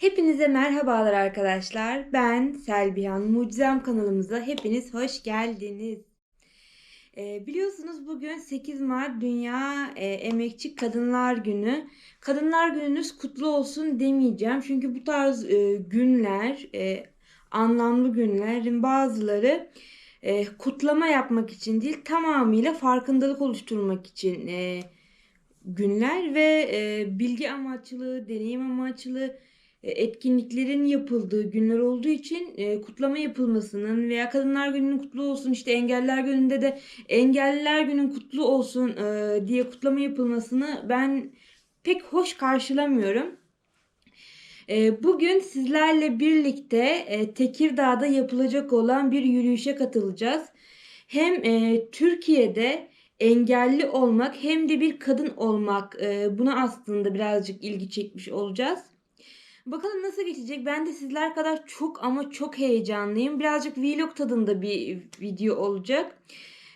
Hepinize merhabalar arkadaşlar. Ben Selbihan. Mucizem kanalımıza hepiniz hoş geldiniz. Ee, biliyorsunuz bugün 8 Mart Dünya e, Emekçi Kadınlar Günü. Kadınlar Gününüz kutlu olsun demeyeceğim. Çünkü bu tarz e, günler, e, anlamlı günlerin bazıları e, kutlama yapmak için değil, tamamıyla farkındalık oluşturmak için e, günler ve e, bilgi amaçlı, deneyim amaçlı e, etkinliklerin yapıldığı günler olduğu için e, kutlama yapılmasının veya Kadınlar Günü'nün kutlu olsun işte Engeller Günü'nde de Engelliler Günü'nün kutlu olsun e, diye kutlama yapılmasını ben pek hoş karşılamıyorum. E, bugün sizlerle birlikte e, Tekirdağ'da yapılacak olan bir yürüyüşe katılacağız. Hem e, Türkiye'de engelli olmak hem de bir kadın olmak e, buna aslında birazcık ilgi çekmiş olacağız. Bakalım nasıl geçecek? Ben de sizler kadar çok ama çok heyecanlıyım. Birazcık vlog tadında bir video olacak.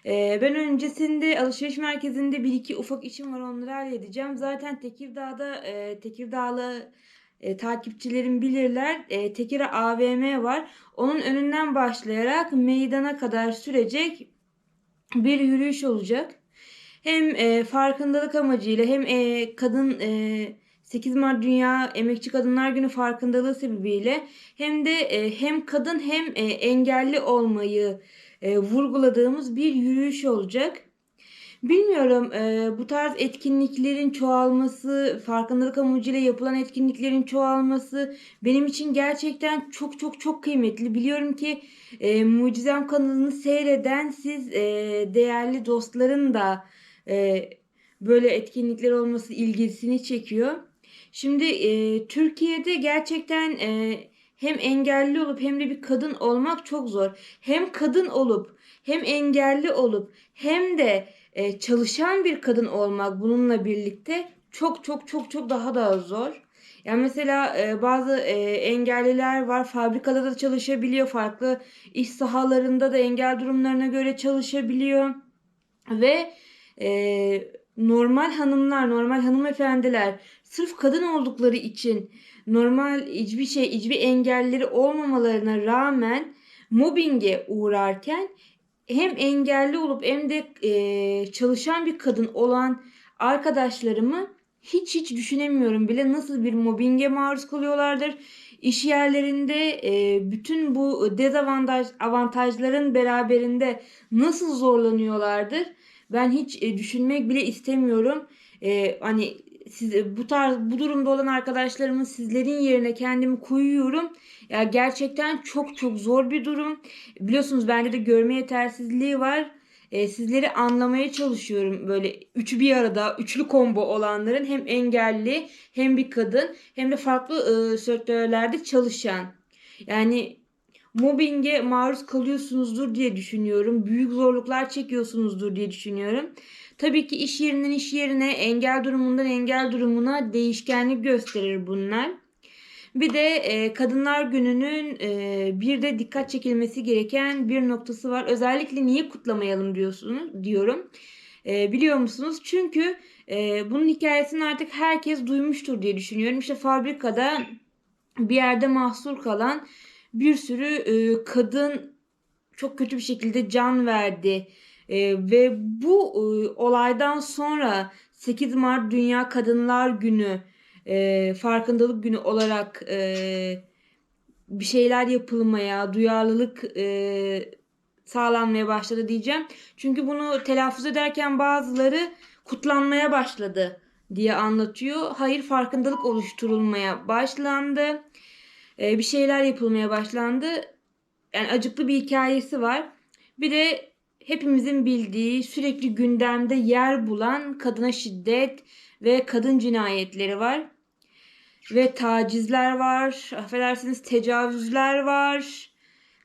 Ee, ben öncesinde alışveriş merkezinde bir iki ufak işim var onları halledeceğim. Zaten Tekirdağ'da e, Tekirdağlı e, takipçilerim bilirler. E, Tekirdağ AVM var. Onun önünden başlayarak meydana kadar sürecek bir yürüyüş olacak. Hem e, farkındalık amacıyla hem e, kadın e, 8 Mart Dünya Emekçi Kadınlar Günü farkındalığı sebebiyle hem de e, hem kadın hem e, engelli olmayı e, vurguladığımız bir yürüyüş olacak. Bilmiyorum bu tarz etkinliklerin çoğalması, farkındalık amacıyla yapılan etkinliklerin çoğalması benim için gerçekten çok çok çok kıymetli. Biliyorum ki e, Mucizem kanalını seyreden siz değerli dostların da böyle etkinlikler olması ilgisini çekiyor. Şimdi e, Türkiye'de gerçekten e, hem engelli olup hem de bir kadın olmak çok zor. Hem kadın olup hem engelli olup hem de e, çalışan bir kadın olmak bununla birlikte çok çok çok çok daha da zor. Yani mesela e, bazı e, engelliler var fabrikada da çalışabiliyor. Farklı iş sahalarında da engel durumlarına göre çalışabiliyor. Ve e, normal hanımlar, normal hanımefendiler sırf kadın oldukları için normal hiçbir şey, hiçbir engelleri olmamalarına rağmen mobbinge uğrarken hem engelli olup hem de e, çalışan bir kadın olan arkadaşlarımı hiç hiç düşünemiyorum bile nasıl bir mobbinge maruz kalıyorlardır. İş yerlerinde e, bütün bu dezavantaj avantajların beraberinde nasıl zorlanıyorlardır. Ben hiç e, düşünmek bile istemiyorum. E, hani siz bu tarz bu durumda olan arkadaşlarımın sizlerin yerine kendimi koyuyorum. Ya gerçekten çok çok zor bir durum. Biliyorsunuz bende de görme yetersizliği var. E, sizleri anlamaya çalışıyorum böyle üçü bir arada üçlü combo olanların hem engelli hem bir kadın hem de farklı e, sektörlerde çalışan. Yani mobbinge maruz kalıyorsunuzdur diye düşünüyorum. Büyük zorluklar çekiyorsunuzdur diye düşünüyorum. Tabii ki iş yerinden iş yerine, engel durumundan engel durumuna değişkenlik gösterir bunlar. Bir de e, Kadınlar Günü'nün e, bir de dikkat çekilmesi gereken bir noktası var. Özellikle niye kutlamayalım diyorsunuz diyorum. E, biliyor musunuz? Çünkü e, bunun hikayesini artık herkes duymuştur diye düşünüyorum. İşte fabrikada bir yerde mahsur kalan bir sürü e, kadın çok kötü bir şekilde can verdi. E, ve bu e, olaydan sonra 8 Mart Dünya Kadınlar Günü e, farkındalık günü olarak e, bir şeyler yapılmaya, duyarlılık e, sağlanmaya başladı diyeceğim. Çünkü bunu telaffuz ederken bazıları kutlanmaya başladı diye anlatıyor. Hayır farkındalık oluşturulmaya başlandı. E, bir şeyler yapılmaya başlandı. Yani acıklı bir hikayesi var. Bir de hepimizin bildiği sürekli gündemde yer bulan kadına şiddet ve kadın cinayetleri var. Ve tacizler var, affedersiniz tecavüzler var.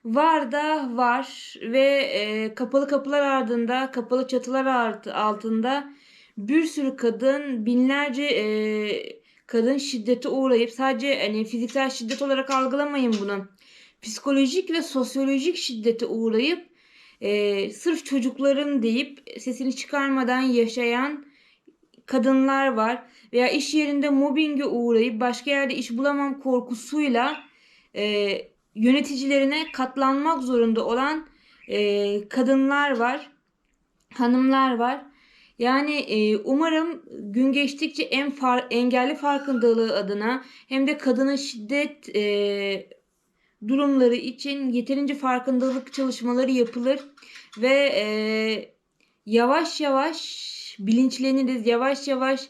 Var da var ve e, kapalı kapılar ardında, kapalı çatılar altında bir sürü kadın, binlerce e, kadın şiddete uğrayıp sadece hani fiziksel şiddet olarak algılamayın bunu. Psikolojik ve sosyolojik şiddete uğrayıp e, sırf çocukların deyip sesini çıkarmadan yaşayan kadınlar var veya iş yerinde mobbinge uğrayıp başka yerde iş bulamam korkusuyla e, yöneticilerine katlanmak zorunda olan e, kadınlar var, hanımlar var. Yani e, umarım gün geçtikçe en far, engelli farkındalığı adına hem de kadına şiddet e, durumları için yeterince farkındalık çalışmaları yapılır ve e, yavaş yavaş bilinçleniriz, yavaş yavaş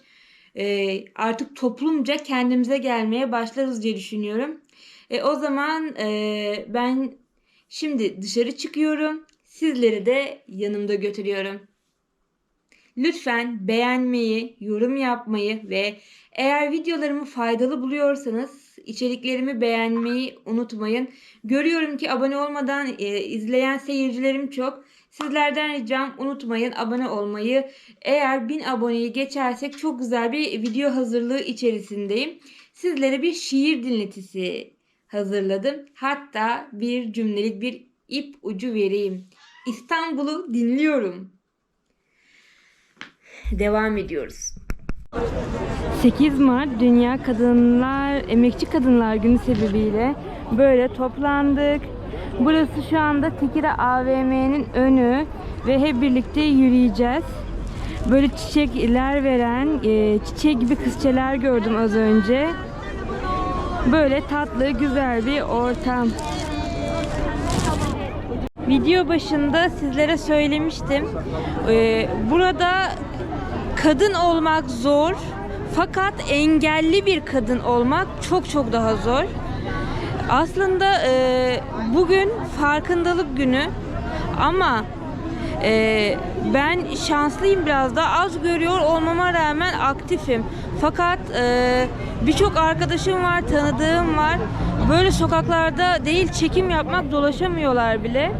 e, artık toplumca kendimize gelmeye başlarız diye düşünüyorum. E, o zaman e, ben şimdi dışarı çıkıyorum, sizleri de yanımda götürüyorum. Lütfen beğenmeyi, yorum yapmayı ve eğer videolarımı faydalı buluyorsanız içeriklerimi beğenmeyi unutmayın. Görüyorum ki abone olmadan e, izleyen seyircilerim çok. Sizlerden ricam unutmayın abone olmayı. Eğer 1000 aboneyi geçersek çok güzel bir video hazırlığı içerisindeyim. Sizlere bir şiir dinletisi hazırladım. Hatta bir cümlelik bir ip ucu vereyim. İstanbul'u dinliyorum. Devam ediyoruz. 8 Mart Dünya Kadınlar Emekçi Kadınlar Günü sebebiyle böyle toplandık. Burası şu anda Tekira AVM'nin önü ve hep birlikte yürüyeceğiz. Böyle çiçekler veren e, çiçek gibi kızçeler gördüm az önce. Böyle tatlı güzel bir ortam. Video başında sizlere söylemiştim. Ee, burada kadın olmak zor fakat engelli bir kadın olmak çok çok daha zor. Aslında e, bugün farkındalık günü ama e, ben şanslıyım biraz da az görüyor olmama rağmen aktifim. Fakat e, birçok arkadaşım var, tanıdığım var. Böyle sokaklarda değil çekim yapmak dolaşamıyorlar bile.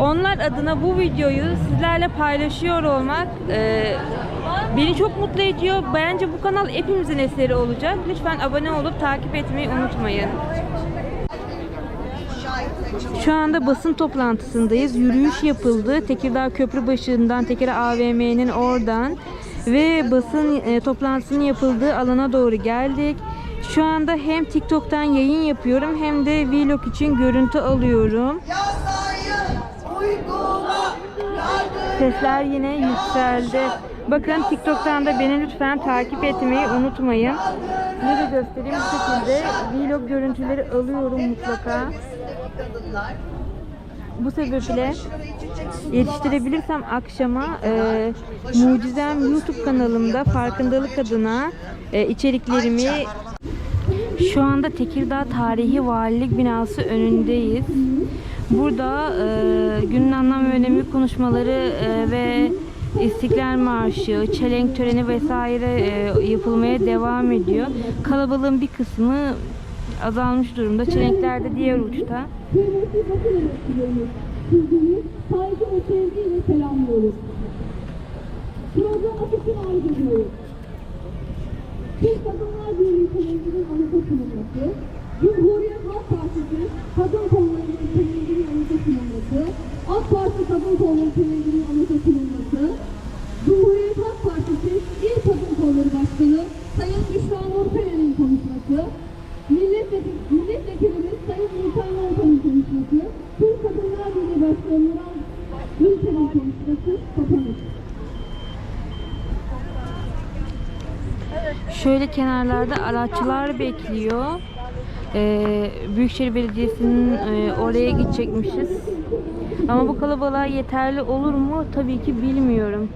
Onlar adına bu videoyu sizlerle paylaşıyor olmak e, beni çok mutlu ediyor. Bence bu kanal hepimizin eseri olacak. Lütfen abone olup takip etmeyi unutmayın. Şu anda basın toplantısındayız. Yürüyüş yapıldı. Tekirdağ Köprübaşı'ndan Tekirdağ AVM'nin oradan ve basın e, toplantısının yapıldığı alana doğru geldik. Şu anda hem TikTok'tan yayın yapıyorum hem de vlog için görüntü alıyorum. Sesler yine yükseldi. Bakın TikTok'tan da beni lütfen takip etmeyi unutmayın. Ne de göstereyim bu şekilde vlog görüntüleri alıyorum mutlaka. Bu sebeple yetiştirebilirsem akşama e, Mucizem YouTube kanalımda farkındalık adına e, içeriklerimi şu anda Tekirdağ Tarihi Valilik Binası önündeyiz. Burada e, günün anlam ve önemi konuşmaları e, ve İstiklal Marşı, çelenk töreni vesaire e, yapılmaya devam ediyor. Kalabalığın bir kısmı azalmış durumda. Çelenkler de diğer uçta. Saygı ve sevgiyle selamlıyoruz. Program akışını arz. Türk Kadınlar Birliği Televizyonun anıta sunulması, Cumhuriyet Partisi Kadın Kolları Televizyonun anıta sunulması, AK Parti Kadın Kolları Televizyonun anıta sunulması, Cumhuriyet Halk Partisi İl Kadın Kolları Başkanı Sayın Büşra Nurperen'in konuşması, Milletvekili, Milletvekilimiz Sayın Nurten Nurten'in konuşması, Türk Kadınlar Birliği Başkanı Nuran Ülker'in konuşması kapanır. Şöyle kenarlarda araçlar bekliyor. Ee, Büyükşehir Belediyesi'nin e, oraya gidecekmişiz. Ama bu kalabalığa yeterli olur mu? Tabii ki bilmiyorum.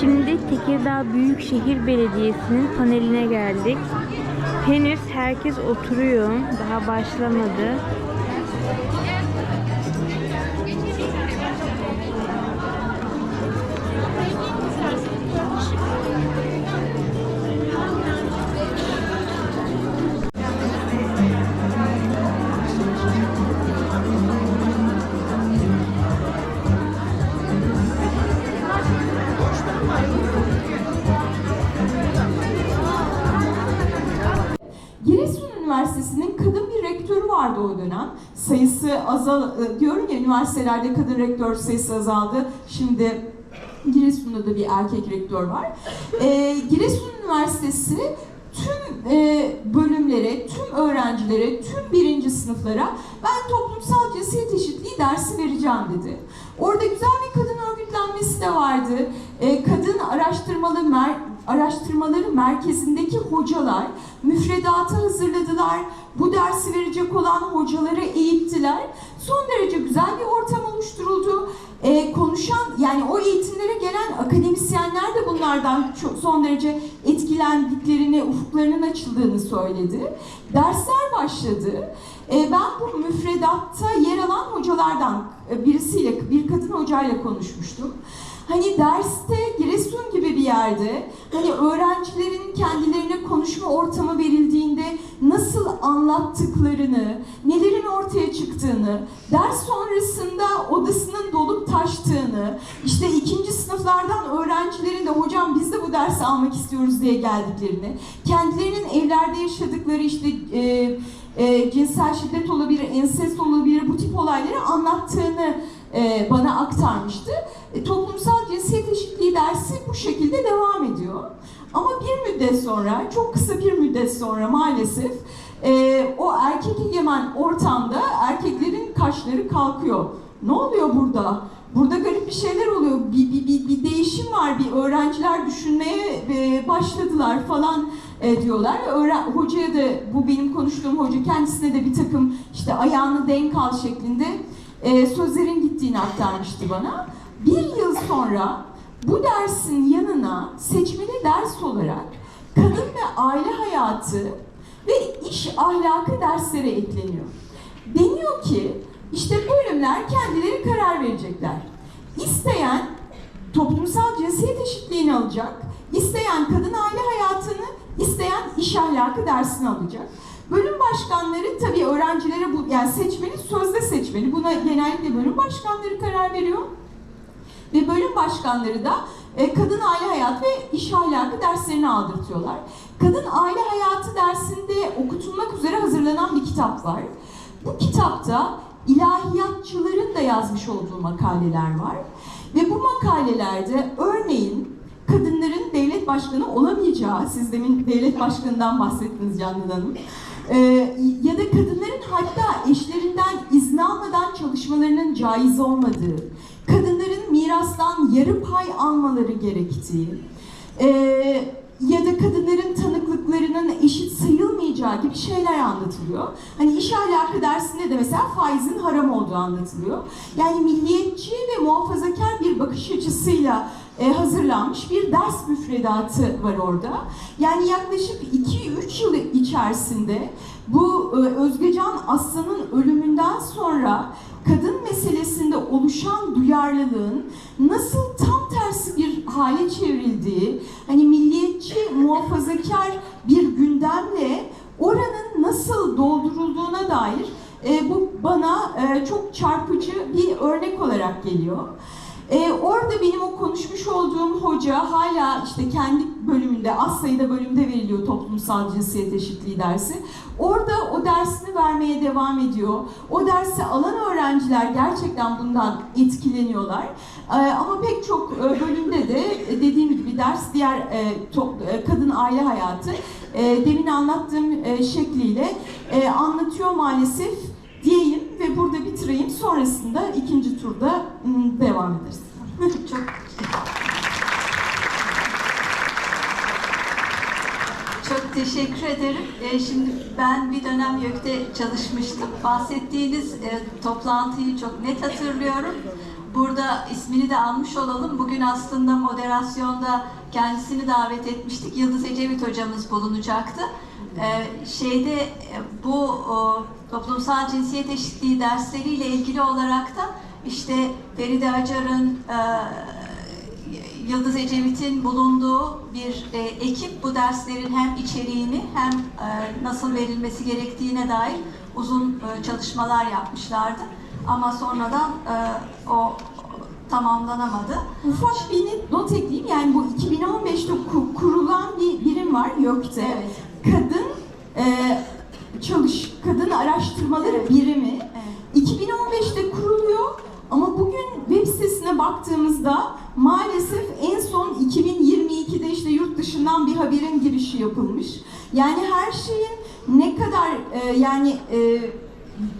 Şimdi Tekirdağ Büyükşehir Belediyesi'nin paneline geldik. Henüz herkes oturuyor. Daha başlamadı. O dönem. Sayısı azal, e, diyorum ya üniversitelerde kadın rektör sayısı azaldı. Şimdi Giresun'da da bir erkek rektör var. E, Giresun Üniversitesi tüm e, bölümlere, tüm öğrencilere, tüm birinci sınıflara ben toplumsal cinsiyet eşitliği dersi vereceğim dedi. Orada güzel bir kadın örgütlenmesi de vardı. E, kadın araştırmalı mer araştırmaları merkezindeki hocalar müfredatı hazırladılar. Bu dersi verecek olan hocaları eğittiler. Son derece güzel bir ortam oluşturuldu. E, konuşan yani o eğitimlere gelen akademisyenler de bunlardan çok, son derece etkilendiklerini, ufuklarının açıldığını söyledi. Dersler başladı. E, ben bu müfredatta yer alan hocalardan e, birisiyle, bir kadın hocayla konuşmuştum. Hani derste Giresun gibi bir yerde hani öğrencilerin kendilerine konuşma ortamı verildiğinde nasıl anlattıklarını, nelerin ortaya çıktığını, ders sonrasında odasının dolup taştığını, işte ikinci sınıflardan öğrencilerin de hocam biz de bu dersi almak istiyoruz diye geldiklerini, kendilerinin evlerde yaşadıkları işte e, e, cinsel şiddet olabilir, ensest olabilir bu tip olayları anlattığını e, bana aktarmıştı. E, toplumsal cinsiyet eşitliği dersi bu şekilde devam ediyor. Ama bir müddet sonra, çok kısa bir müddet sonra maalesef e, o erkek egemen ortamda erkeklerin kaşları kalkıyor. Ne oluyor burada? Burada garip bir şeyler oluyor. Bir, bir, bir, bir değişim var. Bir öğrenciler düşünmeye başladılar falan diyorlar. Öğren hocaya da bu benim konuştuğum hoca kendisine de bir takım işte ayağını denk al şeklinde e, sözlerin gittiğini aktarmıştı bana. Bir yıl sonra bu dersin yanına seçmeli ders olarak kadın ve aile hayatı ve iş ahlakı dersleri ekleniyor. Deniyor ki işte bölümler kendileri karar verecekler. İsteyen toplumsal cinsiyet eşitliğini alacak, isteyen kadın aile hayatını, isteyen iş ahlakı dersini alacak. Bölüm başkanları tabii öğrencilere bu yani seçmeni sözde seçmeni. Buna genellikle bölüm başkanları karar veriyor. Ve bölüm başkanları da e, kadın aile hayatı ve iş ahlakı derslerini aldırtıyorlar. Kadın aile hayatı dersinde okutulmak üzere hazırlanan bir kitap var. Bu kitapta ilahiyatçıların da yazmış olduğu makaleler var. Ve bu makalelerde örneğin kadınların devlet başkanı olamayacağı, siz demin devlet başkanından bahsettiniz Candan Hanım. Ee, ya da kadınların hatta eşlerinden izin almadan çalışmalarının caiz olmadığı, kadınların mirastan yarı pay almaları gerektiği, ee, ya da kadınların tanıklıklarının eşit sayılmayacağı gibi şeyler anlatılıyor. Hani iş ahlakı dersinde de mesela faizin haram olduğu anlatılıyor. Yani milliyetçi ve muhafazakar bir bakış açısıyla e, hazırlanmış bir ders müfredatı var orada. Yani yaklaşık 2-3 yıl içerisinde bu e, Özgecan Aslan'ın ölümünden sonra kadın meselesinde oluşan duyarlılığın nasıl tam tersi bir hale çevrildiği, hani milliyetçi, muhafazakar bir gündemle oranın nasıl doldurulduğuna dair e, bu bana e, çok çarpıcı bir örnek olarak geliyor. Ee, orada benim o konuşmuş olduğum hoca hala işte kendi bölümünde, az sayıda bölümde veriliyor toplumsal cinsiyet eşitliği dersi. Orada o dersini vermeye devam ediyor. O dersi alan öğrenciler gerçekten bundan etkileniyorlar. Ee, ama pek çok e, bölümde de e, dediğim gibi ders diğer e, top- e, kadın aile hayatı e, demin anlattığım e, şekliyle e, anlatıyor maalesef diyeyim ve burada bitireyim. Sonrasında ikinci turda ım, devam ederiz. Çok çok teşekkür ederim. Ee, şimdi ben bir dönem YÖK'te çalışmıştım. Bahsettiğiniz e, toplantıyı çok net hatırlıyorum. Burada ismini de almış olalım. Bugün aslında moderasyonda kendisini davet etmiştik. Yıldız Ecevit hocamız bulunacaktı. Ee, şeyde e, bu o, toplumsal cinsiyet eşitliği dersleriyle ilgili olarak da işte Feride Acar'ın e, Yıldız Ecevit'in bulunduğu bir e, ekip bu derslerin hem içeriğini hem e, nasıl verilmesi gerektiğine dair uzun çalışmalar yapmışlardı. Ama sonradan o tamamlanamadı. Ufak bir not ekleyeyim. Yani bu 2015'te ku- kurulan bir birim var YÖK'te. Evet. Kadın e, Çalış Kadın Araştırmaları Evet. Birimi. Evet. 2015'te kuruluyor ama bugün web sitesine baktığımızda maalesef en son 2022'de işte yurt dışından bir haberin girişi yapılmış. Yani her şeyin ne kadar e, yani e,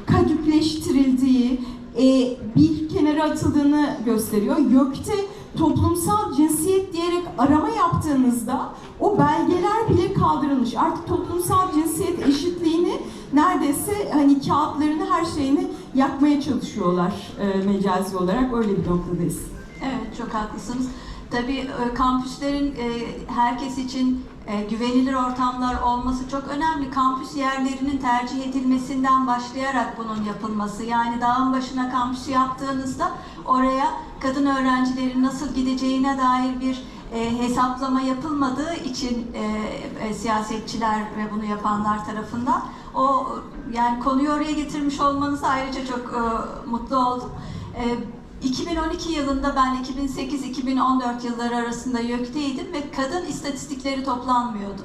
kadüpleştirildiği, e, bir kenara atıldığını gösteriyor. YÖK'te toplumsal cinsiyet diyerek arama yaptığınızda o belgeler bile kaldırılmış. Artık toplumsal cinsiyet eşitliğini neredeyse hani kağıtlarını her şeyini yakmaya çalışıyorlar e, mecazi olarak öyle bir noktadayız. Evet, çok haklısınız. Tabii e, kampüslerin e, herkes için e, güvenilir ortamlar olması çok önemli. Kampüs yerlerinin tercih edilmesinden başlayarak bunun yapılması. Yani dağın başına kampüsü yaptığınızda oraya kadın öğrencilerin nasıl gideceğine dair bir hesaplama yapılmadığı için siyasetçiler ve bunu yapanlar tarafından o yani konuyu oraya getirmiş olmanız ayrıca çok mutlu oldum. 2012 yılında ben 2008-2014 yılları arasında YÖK'teydim ve kadın istatistikleri toplanmıyordu.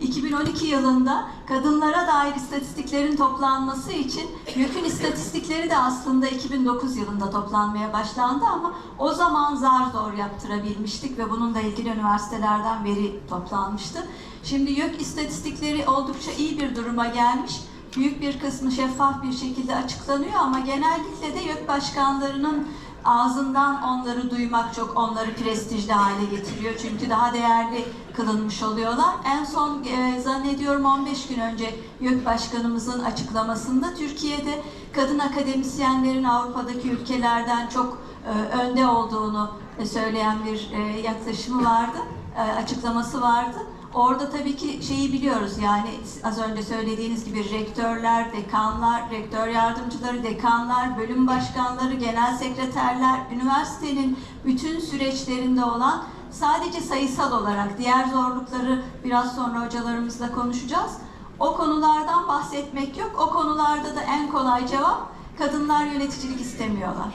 2012 yılında kadınlara dair istatistiklerin toplanması için YÖK'ün istatistikleri de aslında 2009 yılında toplanmaya başlandı ama o zaman zar zor yaptırabilmiştik ve bununla ilgili üniversitelerden veri toplanmıştı. Şimdi YÖK istatistikleri oldukça iyi bir duruma gelmiş. Büyük bir kısmı şeffaf bir şekilde açıklanıyor ama genellikle de YÖK başkanlarının ağzından onları duymak çok onları prestijli hale getiriyor. Çünkü daha değerli kılınmış oluyorlar. En son e, zannediyorum 15 gün önce YÖK Başkanımızın açıklamasında Türkiye'de kadın akademisyenlerin Avrupa'daki ülkelerden çok e, önde olduğunu söyleyen bir e, yaklaşımı vardı, e, açıklaması vardı. Orada tabii ki şeyi biliyoruz yani az önce söylediğiniz gibi rektörler, dekanlar, rektör yardımcıları, dekanlar, bölüm başkanları, genel sekreterler, üniversitenin bütün süreçlerinde olan sadece sayısal olarak diğer zorlukları biraz sonra hocalarımızla konuşacağız. O konulardan bahsetmek yok. O konularda da en kolay cevap kadınlar yöneticilik istemiyorlar.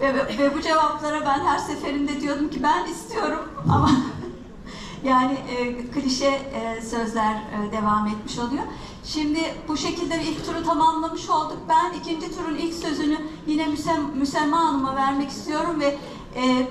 Ve, ve, bu cevaplara ben her seferinde diyordum ki ben istiyorum ama yani e, klişe e, sözler e, devam etmiş oluyor. Şimdi bu şekilde ilk turu tamamlamış olduk. Ben ikinci turun ilk sözünü yine Müsem, Müsemma Hanım'a vermek istiyorum ve e,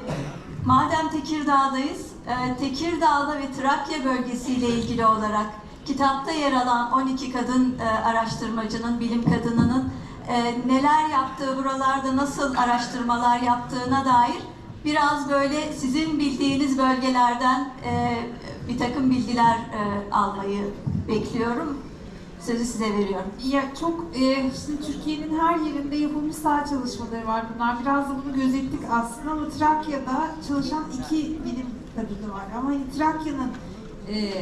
madem Tekirdağ'dayız, e, Tekirdağ'da ve Trakya bölgesiyle ilgili olarak kitapta yer alan 12 kadın e, araştırmacının, bilim kadınının e, neler yaptığı, buralarda nasıl araştırmalar yaptığına dair biraz böyle sizin bildiğiniz bölgelerden e, bir takım bilgiler e, almayı bekliyorum. Sözü size veriyorum. Ya çok e, şimdi Türkiye'nin her yerinde yapılmış saha çalışmaları var bunlar. Biraz da bunu gözettik aslında ama Trakya'da çalışan iki bilim kadını var. Ama hani Trakya'nın e,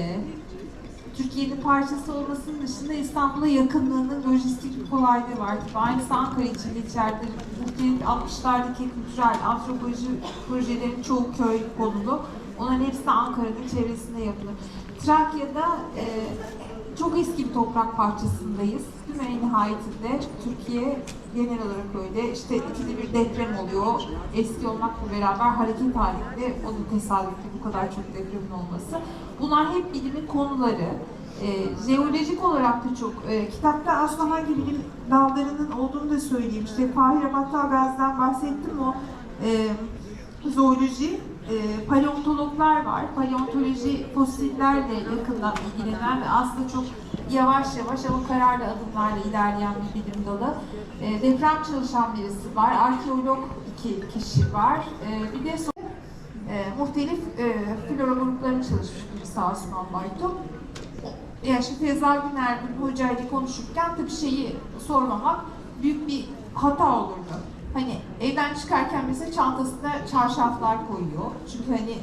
Türkiye'nin parçası olmasının dışında İstanbul'a yakınlığının lojistik bir kolaylığı var. Tabii aynısı Ankara için geçerli. Muhtemelen 60'lardaki kültürel antropoloji projelerin çoğu köy konulu. Onların hepsi Ankara'nın çevresinde yapılır. Trakya'da e, çok eski bir toprak parçasındayız. Mi? En nihayetinde Türkiye genel olarak öyle. İşte ikide bir deprem oluyor. Eski olmakla beraber hareket halinde onun tesadüfi bu kadar çok depremin olması. Bunlar hep bilimin konuları. Ee, jeolojik olarak da çok. e, kitapta aslında hangi bilim dallarının olduğunu da söyleyeyim. İşte Fahir Battal Gazi'den bahsettim o e, zooloji, e, paleontologlar var. Paleontoloji fosillerle yakından ilgilenen ve aslında çok yavaş yavaş ama kararlı adımlarla ilerleyen bir bilim dalı. E, deprem çalışan birisi var. Arkeolog iki kişi var. E, bir de so- e, muhtelif e, flora gruplarını çalışmış birisi Asuman Bayto. Yani şimdi Feyza Güner bu hocayla konuşurken tabii şeyi sormamak büyük bir hata olurdu. Hani evden çıkarken mesela çantasına çarşaflar koyuyor. Çünkü hani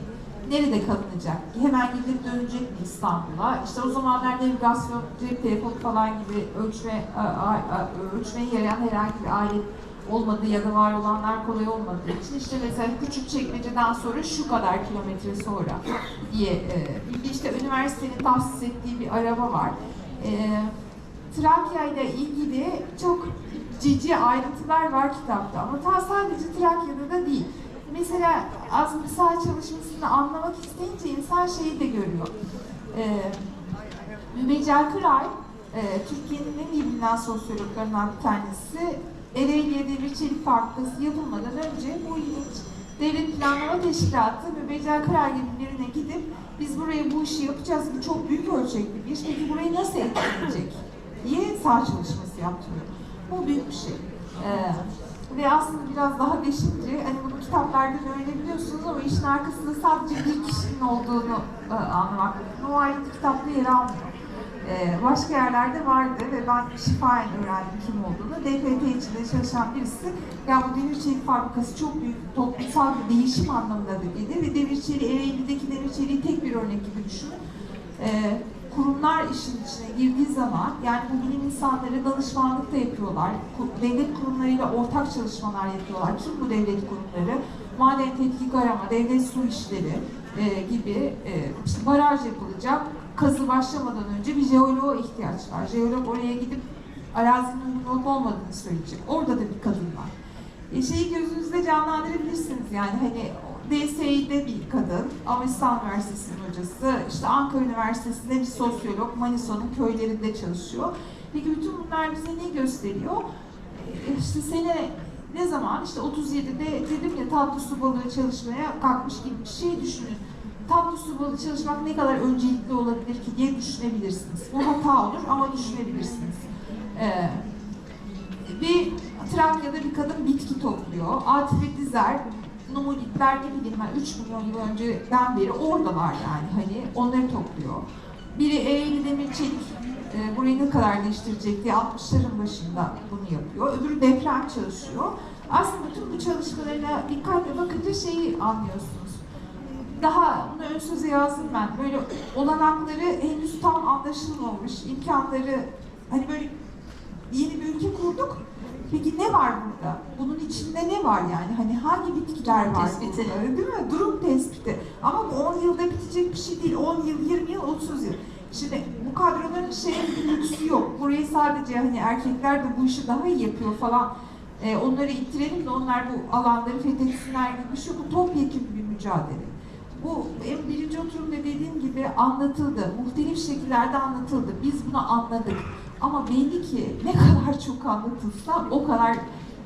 nerede kalınacak? Hemen gidip dönecek mi İstanbul'a? İşte o zamanlar navigasyon, cep telefonu falan gibi ölçme, ölçmeye yarayan herhangi bir alet olmadığı ya da var olanlar kolay olmadığı için işte mesela küçük çekmeceden sonra şu kadar kilometre sonra diye e, işte üniversitenin tahsis ettiği bir araba var. E, Trakya ile ilgili çok cici ayrıntılar var kitapta ama ta sadece Trakya'da da değil. Mesela az saha çalışmasını anlamak isteyince insan şeyi de görüyor. Ee, Mübeccel Kıray Ee, Türkiye'nin en iyi bilinen sosyologlarından bir tanesi Ereğli'ye Devir Çelik Fabrikası yapılmadan önce bu ilginç Devlet Planlama Teşkilatı ve Becel Karar Gemilerine gidip biz buraya bu işi yapacağız, bu çok büyük ölçekli bir iş, peki burayı nasıl etkileyecek diye saha çalışması yaptırıyor. Bu büyük bir şey. Ee, ve aslında biraz daha beşinci, hani bunu kitaplardan öğrenebiliyorsunuz ama işin arkasında sadece bir kişinin olduğunu e, anlamak. Ayrıntı kitapta yer almıyor. Ee, başka yerlerde vardı ve ben şifayen öğrendim kim olduğunu. DPT içinde çalışan birisi, ya bu demir çelik fabrikası çok büyük toplumsal bir değişim anlamında da gelir ve demir çeliği, Ereğli'deki demir çeliği tek bir örnek gibi düşünün. Ee, kurumlar işin içine girdiği zaman, yani bu bilim insanları danışmanlık da yapıyorlar, devlet kurumlarıyla ortak çalışmalar yapıyorlar. Kim bu devlet kurumları? Maden tetkik arama, devlet su işleri e, gibi e, işte baraj yapılacak, kazı başlamadan önce bir jeoloğa ihtiyaç var. Jeolog oraya gidip arazinin uygun olup olmadığını söyleyecek. Orada da bir kadın var. E, şeyi gözünüzde canlandırabilirsiniz yani hani DSİ'de bir kadın, İstanbul Üniversitesi'nin hocası, işte Ankara Üniversitesi'nde bir sosyolog, Manisa'nın köylerinde çalışıyor. Peki bütün bunlar bize ne gösteriyor? E, işte sene ne zaman? İşte 37'de dedim ya tatlı su balığı çalışmaya kalkmış gibi bir şey düşünün. Tatlı su balığı çalışmak ne kadar öncelikli olabilir ki diye düşünebilirsiniz. Bu hata olur ama düşünebilirsiniz. Ee, bir Trakya'da bir kadın bitki topluyor. Atif Dizer, Numulitler ne bileyim ben 3 milyon yıl önceden beri oradalar yani hani onları topluyor. Biri Eğri Demir Çelik e, burayı ne kadar değiştirecek diye 60'ların başında bunu yapıyor. Öbürü deprem çalışıyor. Aslında bütün bu çalışmalarına dikkatle bakınca şeyi anlıyorsunuz. Daha bunu ön söze yazdım ben. Böyle olanakları henüz tam anlaşılmamış, imkanları hani böyle yeni bir ülke kurduk. Peki ne var burada? Bunun içinde ne var yani? Hani hangi bitkiler var Tespiti. burada? Değil mi? Durum tespiti. Ama bu 10 yılda bitecek bir şey değil. 10 yıl, 20 yıl, 30 yıl. Şimdi bu kadroların şey bir lüksü yok. Burayı sadece hani erkekler de bu işi daha iyi yapıyor falan. Ee, onları ittirelim de onlar bu alanları fethetsinler gibi bir şey. Bu topyekun bir mücadele. Bu en birinci oturumda dediğim gibi anlatıldı. Muhtelif şekillerde anlatıldı. Biz bunu anladık. Ama belli ki ne kadar çok anlatılsa o kadar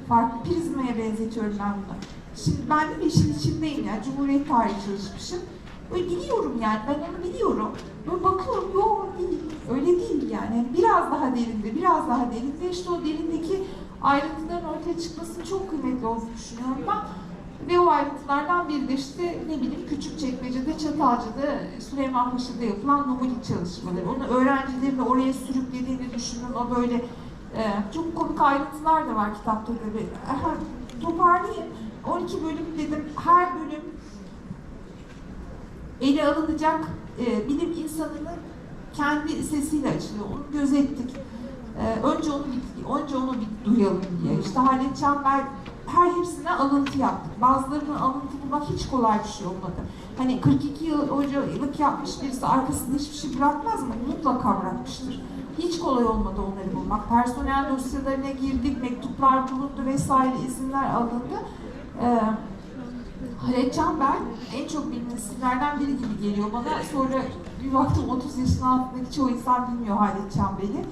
farklı prizmaya benzetiyorum ben bunu. Şimdi ben de işin içindeyim ya. Cumhuriyet tarihi çalışmışım. Böyle biliyorum yani ben onu biliyorum. Böyle bakıyorum yok değil. Öyle değil yani. Hani biraz daha derinde, biraz daha derinde işte o derindeki ayrıntıların ortaya çıkmasının çok kıymetli olduğunu düşünüyorum ben. Ve o ayrıntılardan biri de işte ne bileyim Küçükçekmece'de, Çatalca'da, Süleymanpaşa'da yapılan numerik çalışmaları. Onu öğrencilerini oraya sürüklediğini düşünün. O böyle e, çok komik ayrıntılar da var kitapta. Aha, toparlayayım. 12 bölüm dedim. Her bölüm ele alınacak e, bilim insanının kendi sesiyle açılıyor. Onu gözettik. E, önce onu bir, önce onu bir duyalım diye. İşte Halit Çember her hepsine alıntı yaptık. Bazılarının alıntı bulmak hiç kolay bir şey olmadı. Hani 42 yıl hocalık yapmış birisi arkasında hiçbir şey bırakmaz mı? Mutlaka bırakmıştır. Hiç kolay olmadı onları bulmak. Personel dosyalarına girdik, mektuplar bulundu vesaire, izinler alındı. Ee, Halit Çember en çok bilinen isimlerden biri gibi geliyor bana. Sonra bir baktım 30 yaşın altındaki çoğu insan bilmiyor Halit Çember'i.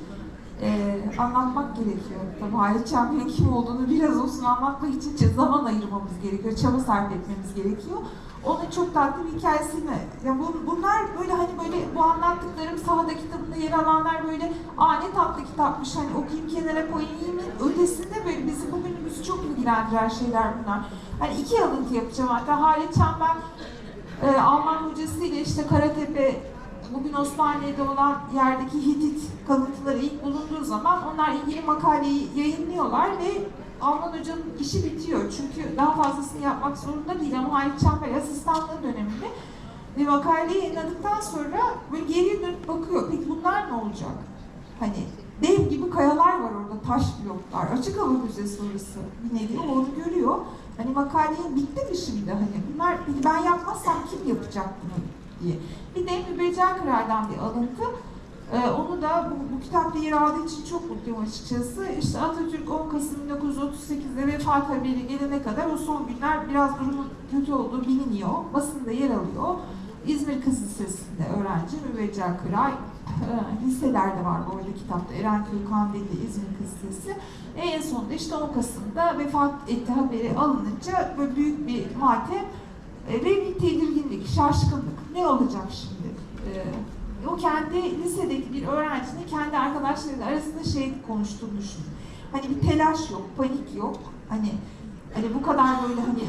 Ee, anlatmak gerekiyor. Tabii Halit Çember'in kim olduğunu biraz olsun anlatmak için zaman ayırmamız gerekiyor, çaba sarf etmemiz gerekiyor. Onun çok tatlı bir hikayesini, ya bu, bunlar böyle hani böyle bu anlattıklarım sahada kitabında yer alanlar böyle aa ne tatlı kitapmış hani okuyayım kenara koyayım ötesinde böyle bizi bugünümüzü çok ilgilendiren şeyler bunlar. Hani iki alıntı yapacağım hatta Halit Çember e, Alman hocasıyla işte Karatepe bugün Osmaniye'de olan yerdeki Hitit kalıntıları ilk bulunduğu zaman onlar ilgili makaleyi yayınlıyorlar ve Alman hocanın işi bitiyor. Çünkü daha fazlasını yapmak zorunda değil ama Halit Çember asistanlığı döneminde ve makaleyi yayınladıktan sonra böyle geriye dönüp bakıyor. Peki bunlar ne olacak? Hani dev gibi kayalar var orada, taş bloklar. Açık hava müzesi orası bir nevi. Onu görüyor. Hani makaleyi bitti mi şimdi? Hani bunlar ben yapmazsam kim yapacak bunu diye. Bir de Mübeccel Kırar'dan bir alıntı. Ee, onu da bu, bu kitapta yer aldığı için çok mutluyum açıkçası. İşte Atatürk 10 Kasım 1938'de vefat haberi gelene kadar o son günler biraz durumun kötü olduğu biliniyor. Basında yer alıyor. İzmir Kız Lisesi'nde öğrenci Mübeccel Kıray e, liseler de var bu arada kitapta. Erenköy, Kandilli, İzmir Kız Lisesi. En sonunda işte 10 Kasım'da vefat etti haberi alınınca böyle büyük bir matem e, ve bir tedirginlik, şaşkınlık. Ne olacak şimdi? E, o kendi lisedeki bir öğrencinin kendi arkadaşlarıyla arasında şey konuştuğunu düşünün. Hani bir telaş yok, panik yok. Hani hani bu kadar böyle hani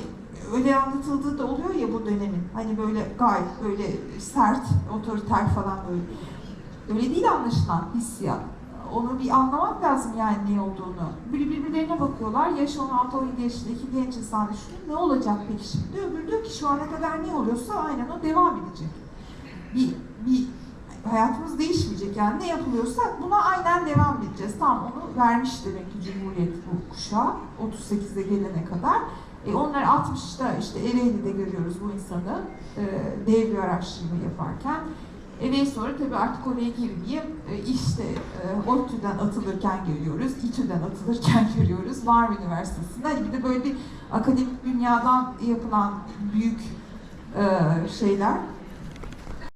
öyle anlatıldığı da oluyor ya bu dönemin. Hani böyle gayet böyle sert, otoriter falan böyle. Öyle değil anlaşılan hissiyat. Onu bir anlamak lazım yani ne olduğunu. Birbirlerine bakıyorlar. Yaş 16-17 yaşındaki genç insan düşünüyor. Ne olacak peki şimdi? Öbürü diyor ki şu ana kadar ne oluyorsa aynen o devam edecek. Bir, bir hayatımız değişmeyecek yani ne yapılıyorsa buna aynen devam edeceğiz. Tamam onu vermiş demek ki Cumhuriyet bu kuşağı 38'e gelene kadar. E onlar 60'ta işte Ereğli'de görüyoruz bu insanı e, dev bir araştırma yaparken. Eve sonra tabii artık oraya girmeyeyim. E, işte e, ODTÜ'den atılırken görüyoruz, İTÜ'den atılırken görüyoruz, Var Üniversitesi'nden. Hani bir de böyle bir akademik dünyadan yapılan büyük e, şeyler,